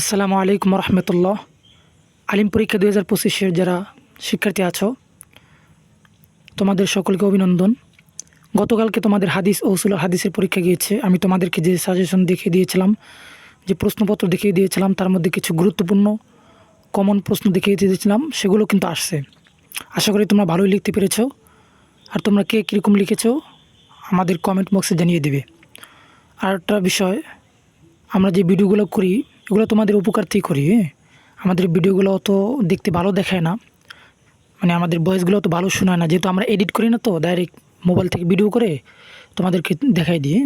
আসসালামু আলাইকুম রহমতুল্লাহ। আলিম পরীক্ষা দুই হাজার পঁচিশের যারা শিক্ষার্থী আছো, তোমাদের সকলকে অভিনন্দন। গতকালকে তোমাদের হাদিস ও হাদিসের পরীক্ষা গিয়েছে। আমি তোমাদেরকে যে সাজেশন দেখিয়ে দিয়েছিলাম, যে প্রশ্নপত্র দেখিয়ে দিয়েছিলাম, তার মধ্যে কিছু গুরুত্বপূর্ণ কমন প্রশ্ন দেখিয়ে দিয়েছিলাম, সেগুলো কিন্তু আসছে। আশা করি তোমরা ভালোই লিখতে পেরেছ। আর তোমরা কে কীরকম লিখেছো, আমাদের কমেন্ট বক্সে জানিয়ে দেবে। আর একটা বিষয়, আমরা যে ভিডিওগুলো করি এগুলো তোমাদের উপকারতেই করি হ্যাঁ? আমাদের ভিডিওগুলো অত দেখতে ভালো দেখায় না। মানে আমাদের ভয়েসগুলো অত ভালো শোনায় না। যেহেতু আমরা এডিট করি না তো ডাইরেক্ট মোবাইল থেকে ভিডিও করে তোমাদেরকে দেখাই দিই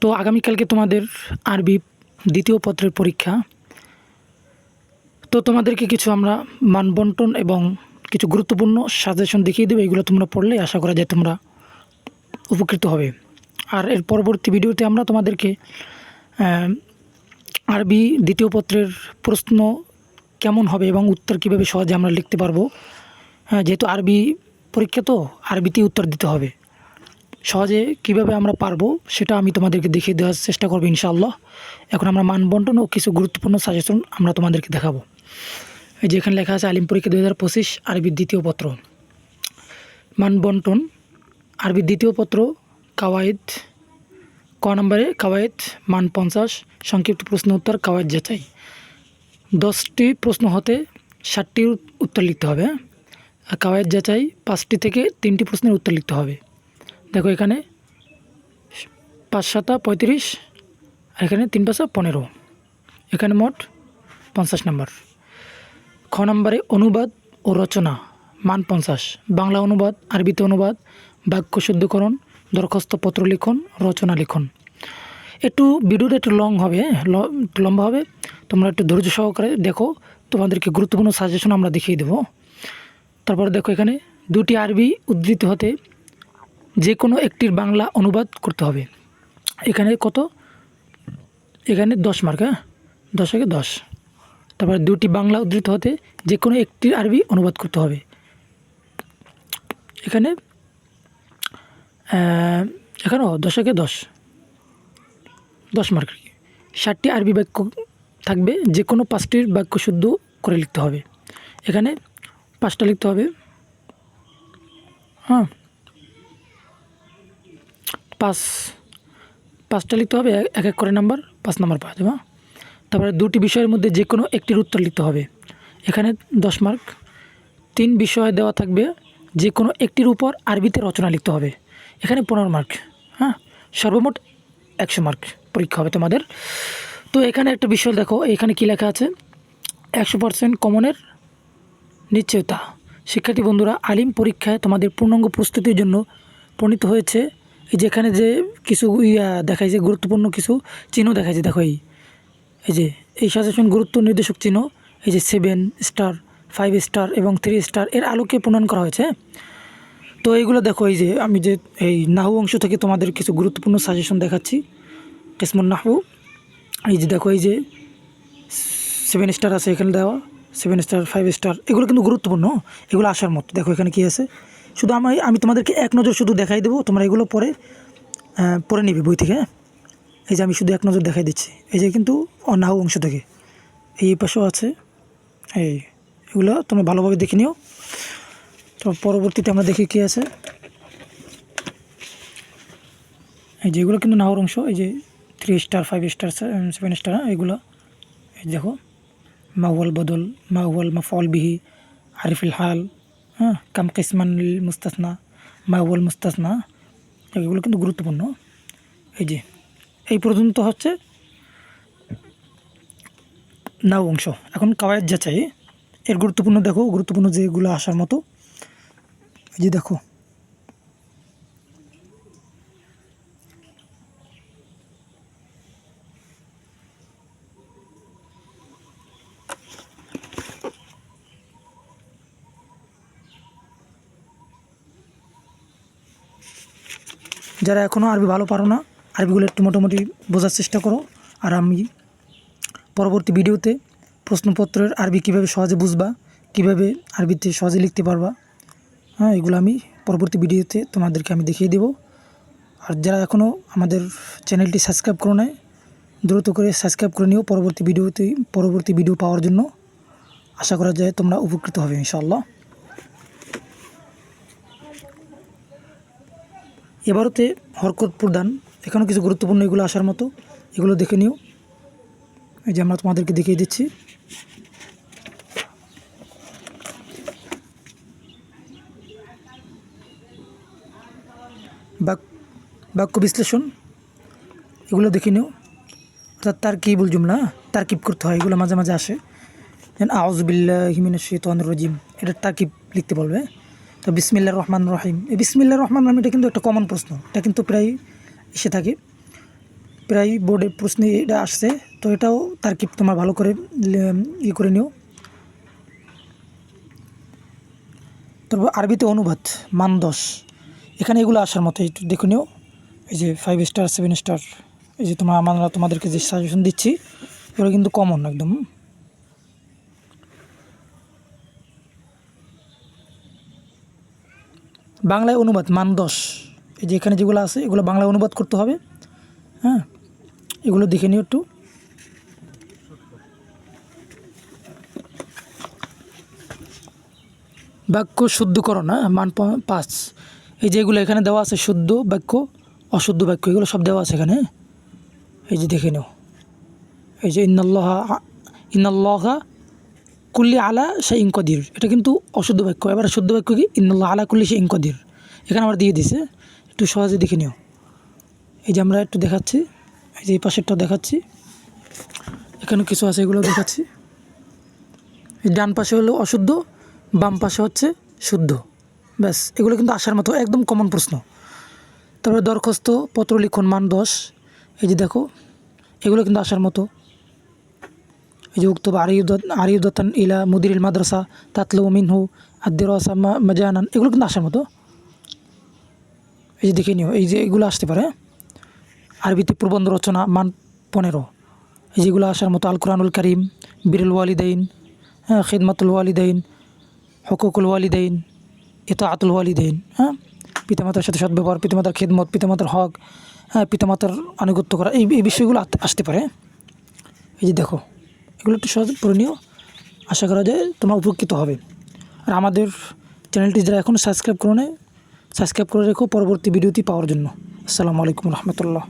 তো আগামীকালকে তোমাদের আরবি দ্বিতীয় পত্রের পরীক্ষা। তো তোমাদেরকে কিছু আমরা মানবন্টন এবং কিছু গুরুত্বপূর্ণ সাজেশন দেখিয়ে দেবো। এগুলো তোমরা পড়লে আশা করা যায় তোমরা উপকৃত হবে। আর এর পরবর্তী ভিডিওতে আমরা তোমাদেরকে আরবি দ্বিতীয় পত্রের প্রশ্ন কেমন হবে এবং উত্তর কীভাবে সহজে আমরা লিখতে পারব? হ্যাঁ যেহেতু আরবি পরীক্ষা তো, আরবিতে উত্তর দিতে হবে। সহজে কীভাবে আমরা পারব সেটা আমি তোমাদেরকে দেখিয়ে দেওয়ার চেষ্টা করব ইনশাআল্লাহ। এখন আমরা মানবন্টন ও কিছু গুরুত্বপূর্ণ সাজেশন আমরা তোমাদেরকে দেখাবো। এই যে এখানে লেখা আছে, আলিম পরীক্ষা দু হাজার পঁচিশ আরবির দ্বিতীয় পত্র। মানবন্টন আরবির দ্বিতীয় পত্র কাওয়াইদ ক নম্বরে কাওয়াইদ মান পঞ্চাশ, সংক্ষিপ্ত প্রশ্ন উত্তর কাওয়াইদ যাচাই। দশটি প্রশ্ন হতে ষাটটির উত্তর লিখতে হবে হ্যাঁ? আর কাওয়াইদ যাচাই পাঁচটি থেকে তিনটি প্রশ্নের উত্তর লিখতে হবে। দেখো এখানে পাঁচ সাতা পঁয়ত্রিশ, আর এখানে তিন পাঁচা পনেরো। এখানে মোট পঞ্চাশ নম্বর। খ নম্বরে অনুবাদ ও রচনা, মান পঞ্চাশ। বাংলা অনুবাদ, আরবিতে অনুবাদ, বাক্য শুদ্ধকরণ দরখাস্ত পত্র লিখন, রচনা লিখন। একটু ভিডিওটা একটু লং হবে একটু লম্বা হবে। তোমরা একটু ধৈর্য সহকারে দেখো, তোমাদেরকে গুরুত্বপূর্ণ সাজেশন আমরা দেখিয়ে দেবো। তারপর দেখো এখানে দুটি আরবি উদ্ধৃত হতে যে কোনো একটির বাংলা অনুবাদ করতে হবে। এখানে কত? এখানে দশ মার্ক হ্যাঁ? দশকে দশ। তারপরে দুটি বাংলা উদ্ধৃত হতে যে কোনো একটির আরবি অনুবাদ করতে হবে। এখানে এখানেও দশকে দশ। দশ মার্ক ষাটটি আরবি বাক্য থাকবে যে কোনো পাঁচটির বাক্য শুদ্ধ করে লিখতে হবে। এখানে পাঁচটা লিখতে হবে। হ্যাঁ। পাঁচ, পাঁচটা লিখতে হবে এক- এক এক করে নাম্বার, পাঁচ নাম্বার পাওয়া যাবে হ্যাঁ? তারপরে দুটি বিষয়ের মধ্যে যে কোনো একটির উত্তর লিখতে হবে। এখানে দশ মার্ক তিন বিষয় দেওয়া থাকবে যে কোনো একটির উপর আরবিতে রচনা লিখতে হবে। এখানে পনেরো মার্ক হ্যাঁ? সর্বমোট একশো মার্ক পরীক্ষা হবে তোমাদের। তো এখানে একটা বিষয় দেখো, এখানে কী লেখা আছে? একশো পার্সেন্ট কমনের নিশ্চয়তা। শিক্ষার্থী বন্ধুরা, আলিম পরীক্ষায় তোমাদের পূর্ণাঙ্গ প্রস্তুতির জন্য প্রণীত হয়েছে। এই যে কিছু ইয়া দেখায় যে গুরুত্বপূর্ণ কিছু চিহ্ন দেখায় যে দেখো এই। এই যে, এই সাজেশন গুরুত্ব নির্দেশক চিহ্ন, এই যে সেভেন স্টার ফাইভ স্টার এবং থ্রি স্টার এর আলোকে প্রণয়ন করা হয়েছে। তো এইগুলো দেখো, এই যে আমি যে এই নাহু অংশ থেকে তোমাদের কিছু গুরুত্বপূর্ণ সাজেশন দেখাচ্ছি। কেসমন নাহু, এই যে দেখো, এই যে সেভেন স্টার আছে এখানে দেওয়া সেভেন স্টার ফাইভ স্টার এগুলো কিন্তু গুরুত্বপূর্ণ, এগুলো আসার মতো। দেখো এখানে কী আছে? শুধু আমি আমি তোমাদেরকে এক নজর শুধু দেখাই দেবো, তোমরা এগুলো পরে পরে নিবি বই থেকে হ্যাঁ? এই যে আমি শুধু এক নজর দেখাই দিচ্ছি। এই যে কিন্তু অনাহু অংশ থেকে। এই পাশেও আছে। এই, এগুলো তোমরা ভালোভাবে দেখে নিও। তো পরবর্তীতে আমরা দেখি কী আছে। এই যে এগুলো কিন্তু নাহর অংশ, এই যে three star five star seven star এগুলো। এই দেখো মাহুয়াল বদল মাহুয়াল মাফল বিহি, আরিফিল হাল হ্যাঁ কাম কিসমান মুস্তাসনা মাহুয়াল মুস্তাসনা, এগুলো কিন্তু গুরুত্বপূর্ণ। এই যে, এই পর্যন্ত হচ্ছে নাও অংশ। এখন কাওয়ায়দ যাচাই, এর গুরুত্বপূর্ণ দেখো, গুরুত্বপূর্ণ যেগুলো আসার মতো। এই যে দেখো। যারা এখনও আরবি ভালো পারো না, আরবিগুলো একটু মোটামুটি বোঝার চেষ্টা করো। আর আমি পরবর্তী ভিডিওতে প্রশ্নপত্রের আরবি কীভাবে সহজে বুঝবা, কীভাবে আরবিতে সহজে লিখতে পারবা হ্যাঁ এগুলো আমি পরবর্তী ভিডিওতে তোমাদেরকে আমি দেখিয়ে দেবো। আর যারা এখনও আমাদের চ্যানেলটি সাবস্ক্রাইব করো নাই, দ্রুত করে সাবস্ক্রাইব করে নিও পরবর্তী ভিডিওতে, পরবর্তী ভিডিও পাওয়ার জন্য। আশা করা যায় তোমরা উপকৃত হবে, ইনশাআল্লাহ। এবারতে হরকত প্রদান এখানেও কিছু গুরুত্বপূর্ণ এগুলো আসার মতো, এগুলো দেখে নিও। এই যে আমরা তোমাদেরকে দেখিয়ে দিচ্ছি। বাক্য বিশ্লেষণ, এগুলো দেখে নিও। অর্থাৎ তার কী বল জুমলা? তারকিব করতে হয়, এগুলো মাঝে মাঝে আসে। যেন আউজবিল্লা হিমিন শৈতান রজিম, এটা তারকিব লিখতে বলবে। তো বিসমিল্লা রহমান রহিম। এই বিসমিল্লা রহমান রহিম এটা কিন্তু একটা কমন প্রশ্ন। এটা কিন্তু প্রায় এসে থাকে। প্রায় বোর্ডের প্রশ্নে এটা আসছে। তো এটাও তারকিব তোমার ভালো করে ইয়ে করে নিও। তারপর আরবিতে অনুবাদ, মান দশ। এখানে এগুলো আসার মতো, একটু দেখে নিও। এই যে ফাইভ স্টার সেভেন স্টার এই যে তোমার আমরা তোমাদেরকে যে সাজেশন দিচ্ছি, এগুলো কিন্তু কমন একদম। বাংলায় অনুবাদ, মান দশ। এই যে এখানে যেগুলো আছে, এগুলো বাংলায় অনুবাদ করতে হবে। হ্যাঁ এগুলো দেখে নিও একটু। বাক্য শুদ্ধকরণ হ্যাঁ মান পাঁচ। এই যেগুলো এখানে দেওয়া আছে শুদ্ধ বাক্য, অশুদ্ধ বাক্য, এগুলো সব দেওয়া আছে এখানে হ্যাঁ? এই যে দেখে নাও। এই যে ইন্নাল্লাহ, ইন্নাল্লাহা কুল্লি আলা সে ইনকদির এটা কিন্তু অশুদ্ধ বাক্য। এবার শুদ্ধ বাক্য কি? ইন্নাল্লাহ আলা কুল্লি সে ইনকদির এখানে আবার দিয়ে দিছে একটু সহজে দেখে নিও। এই যে আমরা একটু দেখাচ্ছি, এই যে এই পাশেরটা দেখাচ্ছি। এখানে কিছু আছে এগুলো দেখাচ্ছি। এই ডান পাশে হলো অশুদ্ধ, বাম পাশে হচ্ছে শুদ্ধ। ব্যাস, এগুলো কিন্তু আসার মতো একদম কমন প্রশ্ন। তারপরে দরখাস্ত পত্র লিখন মান দশ। এই যে দেখো, এগুলো কিন্তু আসার মতো। এই যে উক্ত আরিউদ্দান ইলা মুদির মাদ্রাসা তাতলু মিনহু, আদ্দির মাজানান, এগুলো কিন্তু আসার মতো। এই যে দেখে নিও, এই যে এগুলো আসতে পারে হ্যাঁ? আরবিতে প্রবন্ধ রচনা, মান পনেরো। এই যেগুলো আসার মতো আল কোরআনুল করিম, বিরুল ওয়ালিদাইন হ্যাঁ খিদমাতুল ওয়ালিদাইন, হকুকুল ওয়ালিদাইন এতো আতুল ওয়ালিদাইন হ্যাঁ? পিতামাতার সাথে সদ্ব্যবহার, পিতামাতার খেদমত, পিতামাতার হক হ্যাঁ পিতামাতার আনুগত্য করা, এই এই বিষয়গুলো আসতে পারে। এই যে দেখো, এগুলো একটু সহজ নিও। আশা করা যায় তোমরা উপকৃত হবে। আর আমাদের চ্যানেলটি যারা এখনও সাবস্ক্রাইব করো সাবস্ক্রাইব করে রেখো পরবর্তী ভিডিওটি পাওয়ার জন্য। আসসালামু আলাইকুম রহমতুল্লাহ।